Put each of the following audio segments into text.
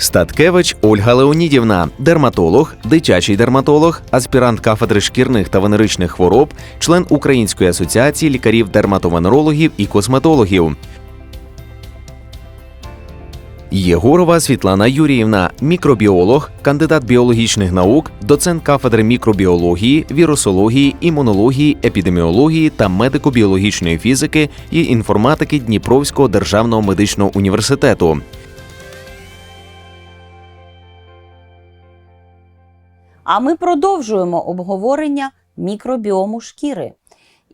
Статкевич Ольга Леонідівна, дерматолог, дитячий дерматолог, аспірант кафедри шкірних та венеричних хвороб, член Української асоціації лікарів-дерматовенерологів і косметологів. Єгорова Світлана Юріївна, мікробіолог, кандидат біологічних наук, доцент кафедри мікробіології, вірусології, імунології, епідеміології та медико-біологічної фізики і інформатики Дніпровського державного медичного університету. А ми продовжуємо обговорення мікробіому шкіри.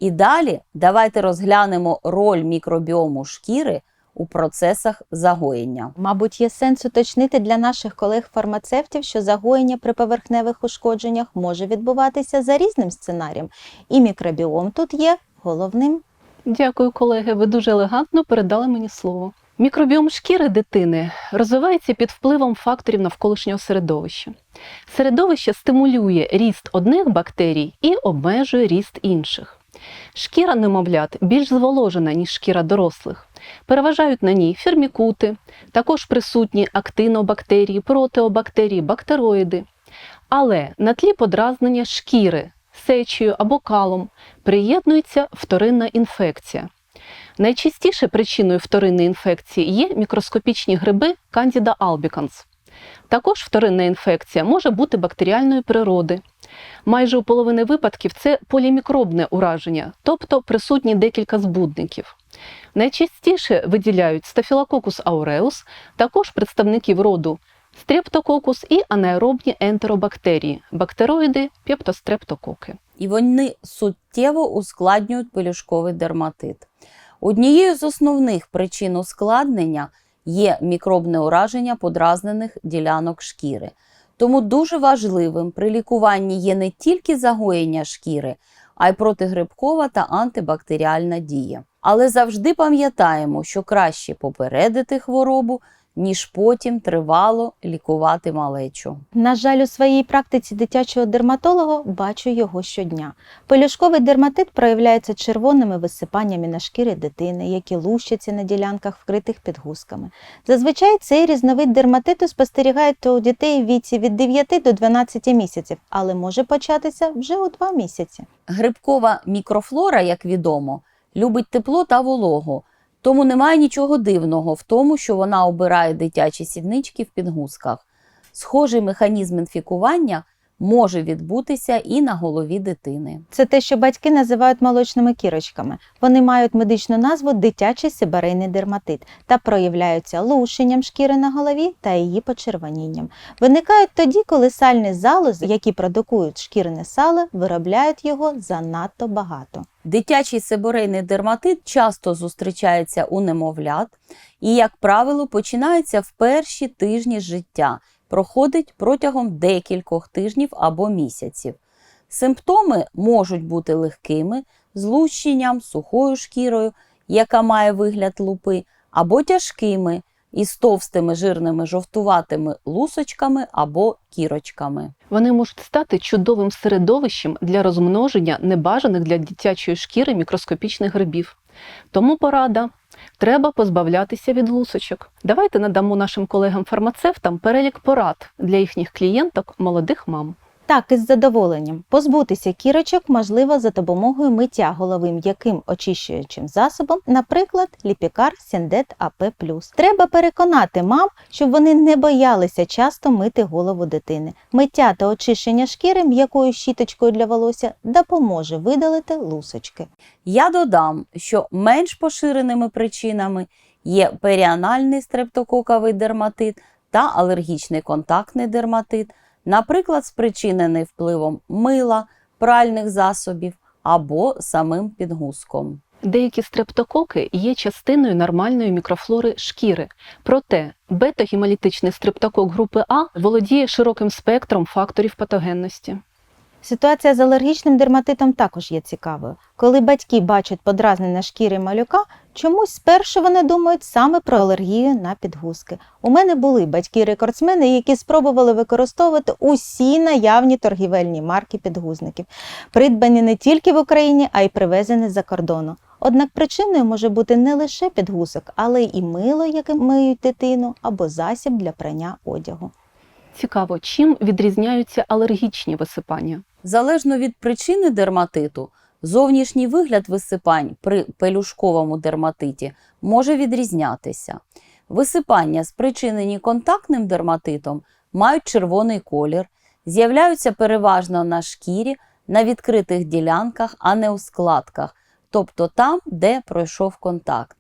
І далі давайте розглянемо роль мікробіому шкіри у процесах загоєння. Мабуть, є сенс уточнити для наших колег-фармацевтів, що загоєння при поверхневих ушкодженнях може відбуватися за різним сценарієм, і мікробіом тут є головним. Дякую, колеги. Ви дуже елегантно передали мені слово. Мікробіом шкіри дитини розвивається під впливом факторів навколишнього середовища. Середовище стимулює ріст одних бактерій і обмежує ріст інших. Шкіра немовлят більш зволожена, ніж шкіра дорослих. Переважають на ній фірмікути, також присутні актинобактерії, протеобактерії, бактероїди. Але на тлі подразнення шкіри сечею або калом приєднується вторинна інфекція. Найчастіше причиною вторинної інфекції є мікроскопічні гриби Candida albicans. Також вторинна інфекція може бути бактеріальної природи. Майже у половини випадків це полімікробне ураження, тобто присутні декілька збудників. Найчастіше виділяють Staphylococcus aureus, також представників роду Streptococcus і анаеробні ентеробактерії, бактероїди, пептострептококи. І вони суттєво ускладнюють пелюшковий дерматит. Однією з основних причин ускладнення є мікробне ураження подразнених ділянок шкіри. Тому дуже важливим при лікуванні є не тільки загоєння шкіри, а й протигрибкова та антибактеріальна дія. Але завжди пам'ятаємо, що краще попередити хворобу, ніж потім тривало лікувати малечу. На жаль, у своїй практиці дитячого дерматолога бачу його щодня. Пелюшковий дерматит проявляється червоними висипаннями на шкірі дитини, які лущаться на ділянках, вкритих підгузками. Зазвичай цей різновид дерматиту спостерігають у дітей в віці від 9 до 12 місяців, але може початися вже у 2 місяці. Грибкова мікрофлора, як відомо, любить тепло та вологу, тому немає нічого дивного в тому, що вона обирає дитячі сіднички в підгузках. Схожий механізм інфікування може відбутися і на голові дитини. Це те, що батьки називають молочними кірочками. Вони мають медичну назву дитячий сибарейний дерматит та проявляються лушенням шкіри на голові та її почервонінням. Виникають тоді, коли сальні залози, які продукують шкірне сало, виробляють його занадто багато. Дитячий сиборейний дерматит часто зустрічається у немовлят і, як правило, починається в перші тижні життя, проходить протягом декількох тижнів або місяців. Симптоми можуть бути легкими, злущенням, сухою шкірою, яка має вигляд лупи, або тяжкими із товстими жирними жовтуватими лусочками або кірочками. Вони можуть стати чудовим середовищем для розмноження небажаних для дитячої шкіри мікроскопічних грибів. Тому порада треба позбавлятися від лусочок. Давайте надамо нашим колегам-фармацевтам перелік порад для їхніх клієнток молодих мам. Так, із задоволенням. Позбутися кірочок можливо за допомогою миття голови м'яким очищуючим засобом, наприклад, ліпікар Сіндет АП+. Треба переконати мам, щоб вони не боялися часто мити голову дитини. Миття та очищення шкіри м'якою щіточкою для волосся допоможе видалити лусочки. Я додам, що менш поширеними причинами є періанальний стрептококовий дерматит та алергічний контактний дерматит, наприклад, спричинений впливом мила, пральних засобів або самим підгузком. Деякі стрептококи є частиною нормальної мікрофлори шкіри. Проте бета-гемолітичний стрептокок групи А володіє широким спектром факторів патогенності. Ситуація з алергічним дерматитом також є цікавою. Коли батьки бачать подразнення шкіри малюка, чомусь спершу вони думають саме про алергію на підгузки. У мене були батьки-рекордсмени, які спробували використовувати усі наявні торгівельні марки підгузників, придбані не тільки в Україні, а й привезені за кордону. Однак причиною може бути не лише підгузок, але й мило, яким миють дитину, або засіб для прання одягу. Цікаво, чим відрізняються алергічні висипання? Залежно від причини дерматиту, зовнішній вигляд висипань при пелюшковому дерматиті може відрізнятися. Висипання, спричинені контактним дерматитом, мають червоний колір, з'являються переважно на шкірі, на відкритих ділянках, а не у складках, тобто там, де пройшов контакт.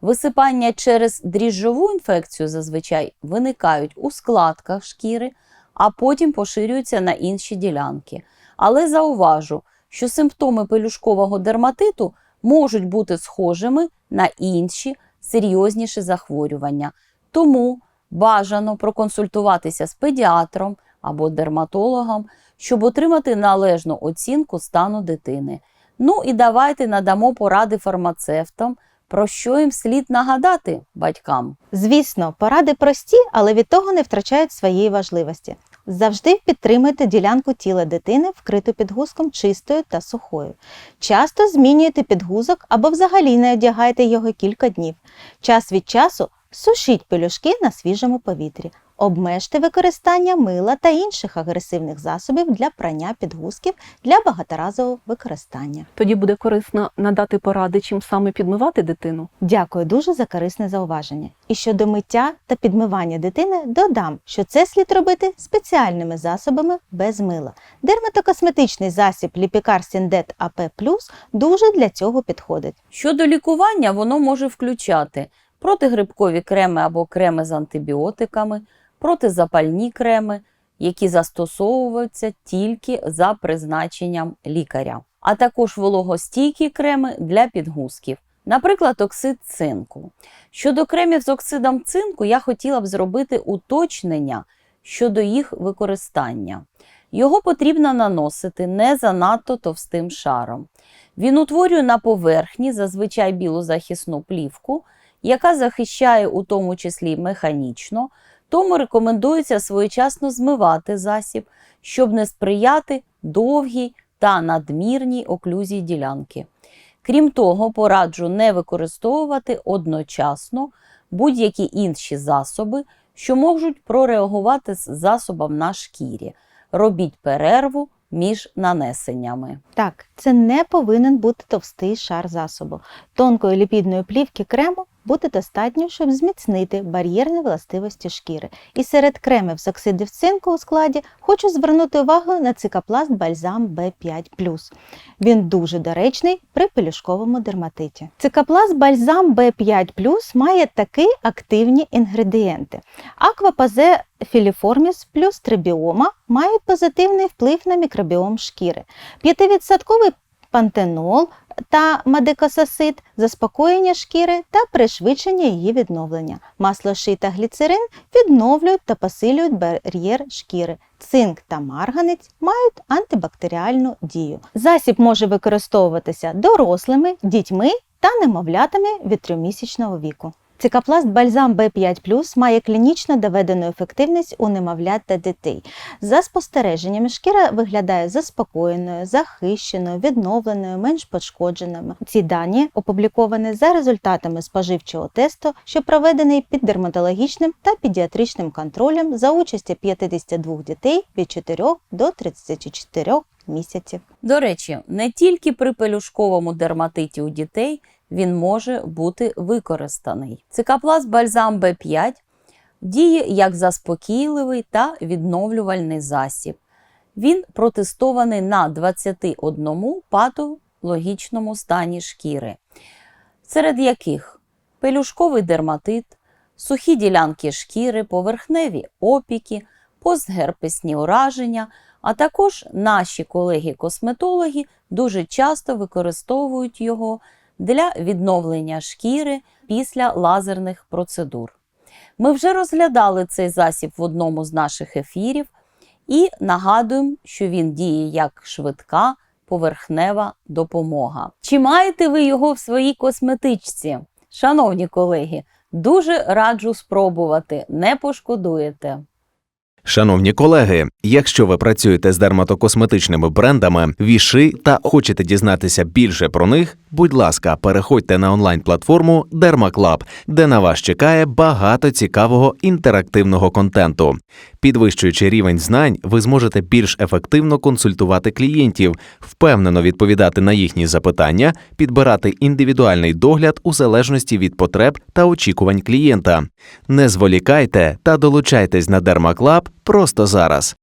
Висипання через дріжджову інфекцію зазвичай виникають у складках шкіри, а потім поширюються на інші ділянки. Але зауважу, що симптоми пелюшкового дерматиту можуть бути схожими на інші серйозніші захворювання. Тому бажано проконсультуватися з педіатром або дерматологом, щоб отримати належну оцінку стану дитини. Ну і давайте надамо поради фармацевтам, про що їм слід нагадати батькам. Звісно, поради прості, але від того не втрачають своєї важливості. Завжди підтримуйте ділянку тіла дитини, вкриту підгузком чистою та сухою. Часто змінюйте підгузок або взагалі не одягайте його кілька днів. Час від часу сушіть пелюшки на свіжому повітрі. Обмежте використання мила та інших агресивних засобів для прання підгузків для багаторазового використання. Тоді буде корисно надати поради, чим саме підмивати дитину. Дякую дуже за корисне зауваження. І щодо миття та підмивання дитини додам, що це слід робити спеціальними засобами без мила. Дерматокосметичний засіб Ліпікар Сіндет АП дуже для цього підходить. Щодо лікування, воно може включати протигрибкові креми або креми з антибіотиками, протизапальні креми, які застосовуються тільки за призначенням лікаря, а також вологостійкі креми для підгузків, наприклад, оксид цинку. Щодо кремів з оксидом цинку, я хотіла б зробити уточнення щодо їх використання. Його потрібно наносити не занадто товстим шаром. Він утворює на поверхні зазвичай білу захисну плівку, яка захищає у тому числі механічно, тому рекомендується своєчасно змивати засіб, щоб не сприяти довгій та надмірній оклюзії ділянки. Крім того, пораджу не використовувати одночасно будь-які інші засоби, що можуть прореагувати з засобом на шкірі. Робіть перерву між нанесеннями. Так, це не повинен бути товстий шар засобу. Тонкої ліпідної плівки крему буде достатньо, щоб зміцнити бар'єрні властивості шкіри. І серед кремів з оксидів цинку у складі хочу звернути увагу на цикапласт бальзам B5+. Він дуже доречний при пелюшковому дерматиті. Цикапласт бальзам B5+, має такі активні інгредієнти. Аквапазе філіформіс плюс трибіома мають позитивний вплив на мікробіом шкіри. 5% пантенол та мадикосасид, заспокоєння шкіри та пришвидшення її відновлення. Масло ши та гліцерин відновлюють та посилюють бар'єр шкіри. Цинк та марганець мають антибактеріальну дію. Засіб може використовуватися дорослими, дітьми та немовлятами від тримісячного віку. Цикапласт бальзам B5 має клінічно доведену ефективність у немовлят та дітей. За спостереженнями, шкіра виглядає заспокоєною, захищеною, відновленою, менш пошкодженою. Ці дані опубліковані за результатами споживчого тесту, що проведений під дерматологічним та педіатричним контролем за участі 52 дітей від 4 до 34 місяців. До речі, не тільки при пелюшковому дерматиті у дітей він може бути використаний. Цикапласт бальзам B5 діє як заспокійливий та відновлювальний засіб. Він протестований на 21 патологічному стані шкіри, серед яких пелюшковий дерматит, сухі ділянки шкіри, поверхневі опіки, постгерпесні ураження, а також наші колеги-косметологи дуже часто використовують його для відновлення шкіри після лазерних процедур. Ми вже розглядали цей засіб в одному з наших ефірів, І нагадуємо, що він діє як швидка поверхнева допомога. Чи маєте ви його в своїй косметичці? Шановні колеги, дуже раджу спробувати, не пошкодуєте. Шановні колеги, якщо ви працюєте з дерматокосметичними брендами, віши та хочете дізнатися більше про них, будь ласка, переходьте на онлайн-платформу DermaClub, де на вас чекає багато цікавого інтерактивного контенту. Підвищуючи рівень знань, ви зможете більш ефективно консультувати клієнтів, впевнено відповідати на їхні запитання, підбирати індивідуальний догляд у залежності від потреб та очікувань клієнта. Не зволікайте та долучайтесь на DermaClub просто зараз.